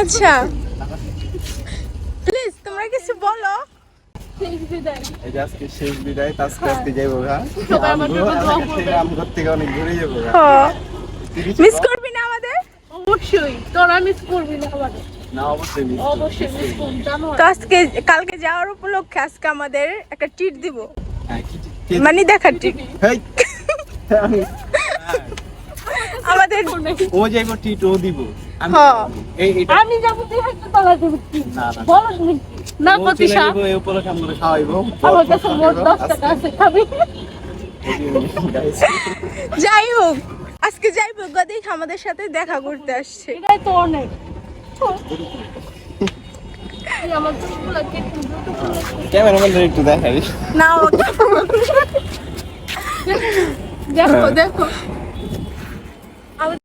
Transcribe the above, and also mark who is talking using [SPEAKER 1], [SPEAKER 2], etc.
[SPEAKER 1] আচ্ছা। প্লিজ তোমরা কিছু বলো।
[SPEAKER 2] এই যে আজকে শেষ বিদায় আজকে আজকে যাইবো গা
[SPEAKER 3] সবাই আমার জন্য দোয়া
[SPEAKER 2] আমগো থেকে অনেক ঘুরে যাব
[SPEAKER 1] মিস করবি না আমাদের?
[SPEAKER 3] অবশ্যই। তোরা মিস করবি না আবার
[SPEAKER 2] অবশ্যই miss
[SPEAKER 3] অবশ্যই মিস করবি। জানো?
[SPEAKER 1] তো আজকে কালকে যাওয়ার উপলক্ষে আজকে আমাদের একটা ট্রিট দিব।
[SPEAKER 2] হ্যাঁ,
[SPEAKER 1] মানে দেখার আমাদের
[SPEAKER 2] ও যাইবো টিট ও দিব। আমি
[SPEAKER 1] হ্যাঁ।
[SPEAKER 2] এই এটা
[SPEAKER 3] আমি যাব তুই একটা তোলা দিবি কি?
[SPEAKER 2] না না
[SPEAKER 3] বলো তুমি না
[SPEAKER 2] ও চলে
[SPEAKER 3] প্রতিশা।
[SPEAKER 2] যাইবো, এই উপলক্ষে আমরা খাওয়াইবো
[SPEAKER 3] আমার কাছে মোট দশ টাকা আছে খাবি?
[SPEAKER 1] যাই হোক আজকে যাই হোক দেখ আমাদের সাথে দেখা করতে আসছে।
[SPEAKER 3] এটাই তো অনেক।
[SPEAKER 2] একটু দেখাই
[SPEAKER 1] না
[SPEAKER 3] দেখো দেখো।